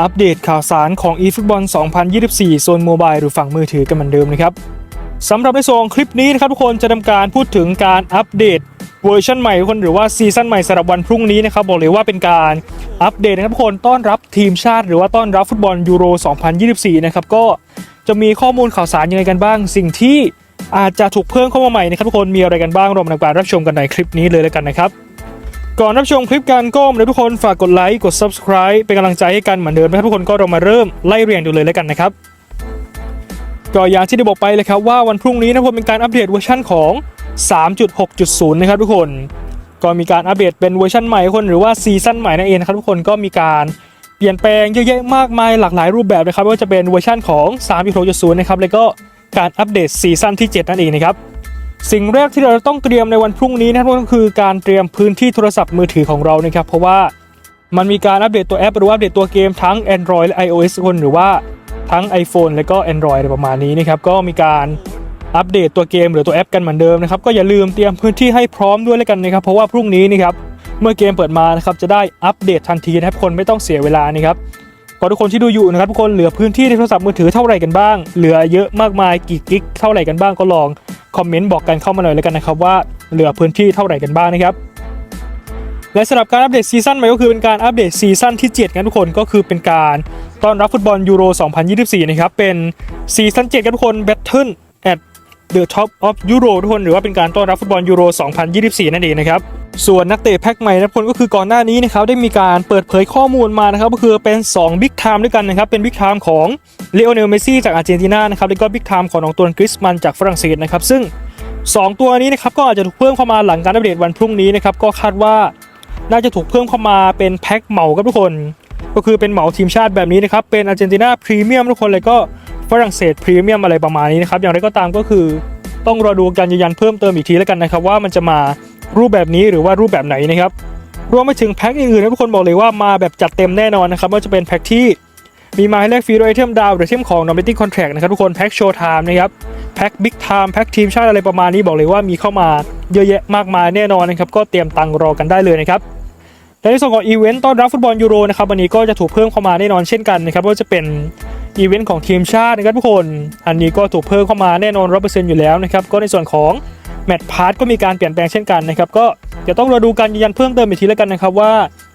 อัปเดตข่าวสารของ eFootball 2024 โซนโมบายหรือฝั่งมือถือกันเหมือนเดิมนะครับสำหรับในส่วนคลิปนี้นะครับทุกคนจะทำการพูดถึงการอัปเดตเวอร์ชันใหม่คนหรือว่าซีซั่นใหม่สำหรับวันพรุ่งนี้นะครับบอกเลยว่าเป็นการอัปเดตนะครับทุกคนต้อนรับทีมชาติ หรือว่าต้อนรับฟุตบอลยูโร 2024 นะครับก็จะมีข้อมูลข่าวสารยังไงกันบ้าง สิ่งที่อาจจะถูกเพิ่มเข้ามาใหม่นะครับทุกคนมีอะไรกันบ้างรามาทำการรับชมกันในคลิปนี้เลยแล้วกันนะครับ ก่อนรับชมคลิปการก็มเลยทุกคนฝากกดไลค์กด subscribe เป็นกำลังใจให้กันเหมือนเดิมนะครับทุกคนก็เรามาเริ่มไล่เรียงดูเลยแล้วกันนะครับก็อย่างที่ได้บอกไปเลยครับว่าวันพรุ่งนี้นะผมเป็นการอัปเดตเวอร์ชันของ 3.6.0 นะครับทุกคน ก็มีการอัปเดตเป็นเวอร์ชันใหม่คนหรือว่าซีซั่นใหม่นั่นเองนะครับทุกคนก็มีการเปลี่ยนแปลงเยอะแยะมากมายหลากหลายรูปแบบนะครับไม่ว่าจะเป็นเวอร์ชันของ 3.6.0 นะครับแล้วก็การอัปเดตซีซั่นที่ 7 นั่นเองนะครับ สิ่งแรกที่เราต้องเตรียมในวันพรุ่งนี้นะครับก็คือการเตรียมพื้นที่โทรศัพท์มือถือของเรานะครับ เพราะว่ามันมีการอัปเดตตัวแอปหรือว่าอัปเดตตัวเกมทั้ง Android และ iOS คนหรือว่าทั้ง iPhone และก็ Android อะไรประมาณนี้นะครับก็มีการอัปเดตตัวเกมหรือตัวแอปกันเหมือนเดิมนะครับก็อย่าลืมเตรียมพื้นที่ให้พร้อมด้วยแล้วกันนะครับ เพราะว่าพรุ่งนี้นะครับเมื่อเกมเปิดมานะครับจะได้อัปเดตทันทีนะครับคนไม่ต้องเสียเวลานะครับก็ทุกคนที่ดูอยู่นะครับทุกคนเหลือพื้นที่ในโทรศัพท์มือถือเท่าไหร่กันบ้าง เหลือเยอะมากมายกี่กิกเท่าไหร่กันบ้างก็ลอง คอมเมนต์บอกกันเข้ามาหน่อยแล้วกันนะครับว่าเหลือพื้นที่เท่าไหร่กันบ้างนะครับและสำหรับการอัปเดตซีซั่นใหม่ก็คือเป็นการอัปเดตซีซั่นที่7กันทุกคนก็คือเป็นการต้อนรับฟุตบอลยูโร 2024 นะครับ เป็นซีซั่น7กันทุกคน Battle at the Top of Euro ทุกคนหรือว่าเป็นการต้อนรับฟุตบอลยูโร 2024 นั่นเองนะครับ ส่วนนักเตะแพ็คใหม่นะทุกคนก็คือก่อนหน้านี้นะครับได้มีการเปิดเผยข้อมูลมานะครับก็คือเป็น2บิ๊กไทม์ด้วยกันนะครับเป็นบิ๊กไทม์ของเลโอเนลเมซี่จากอาร์เจนตินานะครับแล้วก็บิ๊กไทม์ของน้องตัวกริสมันจากฝรั่งเศสนะครับซึ่ง 2 ตัวนี้นะครับก็อาจจะถูกเพิ่มเข้ามาหลังการอัปเดตวันพรุ่งนี้นะครับก็คาดว่าน่าจะถูกเพิ่มเข้ามาเป็นแพ็คเหมาครับทุกคน ก็คือเป็นเหมาทีมชาติแบบนี้นะครับเป็นอาร์เจนตินาพรีเมียมทุกคนเลยก็ฝรั่งเศสพรีเมียมอะไรประมาณนี้นะครับอย่างไรก็ตามก็คือต้องรอดูการยืนยันเพิ่มเติมอีกทีแล้วกันนะครับว่ามันจะมา รูปแบบนี้หรือว่ารูปแบบไหนนะครับรวมไปถึงแพ็คอื่นๆนะทุกคนบอกเลยว่ามาแบบจัดเต็มแน่นอนนะครับว่าจะเป็นแพ็คที่มีมาให้แลกฟรีโดยไอเทมดาวหรือไอเทมของ n o m i t y Contract นะครับทุกคนแพ็คโชว์ไทม์นะครับแพ็คบิ๊กไทม์แพ็คทีมชาติอะไรประมาณนี้บอกเลยว่ามีเข้ามาเยอะแยะมากมายแน่นอนนะครับก็เตรียมตังค์รอกันได้เลยนะครับและในส่วนของอีเวนต์ต้อนรับฟุตบอลยูโรนะครับวันนี้ก็จะถูกเพิ่มเข้ามาแน่นอนเช่นกันนะครับว่าจะเป็นอีเวนต์ของทีมชาตินะครับทุกคน อันนี้ก็ถูกเพิ่มเข้ามาแน่นอนร้อเปอร์เซ็นต์อยู่แล้วนะครับก็ในส่วนของ แมตช์พาร์ทก็มีการเปลี่ยนแปลงเช่นกันนะครับก็เดี๋ยวต้องรอดูการยืนยันเพิ่มเติมอีกทีแล้วกันนะครับว่า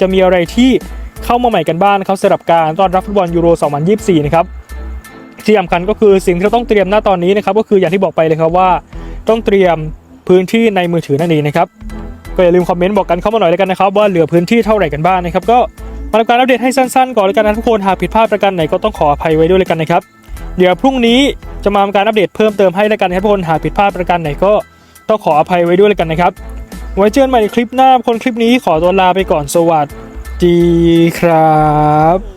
จะมีอะไรที่เข้ามาใหม่กันบ้างนะครับสำหรับการต้อนรับฟุตบอลยูโร 2024 นะครับที่สำคัญก็คือสิ่งที่เราต้องเตรียมหน้าตอนนี้นะครับก็คืออย่างที่บอกไปเลยครับว่า ต้องเตรียมพื้นที่ในมือถือนั่นเองนะครับก็อย่าลืมคอมเมนต์บอกกันเข้ามาหน่อยแล้วกันนะครับว่าเหลือพื้นที่เท่าไหร่กันบ้างนะครับก็มาทำการอัปเดตให้สั้นๆ ก่อนแล้วกันนะทุกคนหากผิดพลาดประการไหนก็ต้องขออภัยไว้ด้วยเลยกันนะครับเดี๋ยวพรุ่งนี้จะมาทำการอัปเดตเพิ่มเติมให้แล้วกันนะครับทุกคนหากผิดพลาดประการไหนก็ ต้องขออภัยไว้ด้วยเลยกันนะครับ ไว้เจอกันใหม่ในคลิปหน้าคนคลิปนี้ขอตัวลาไปก่อนสวัสดีครับ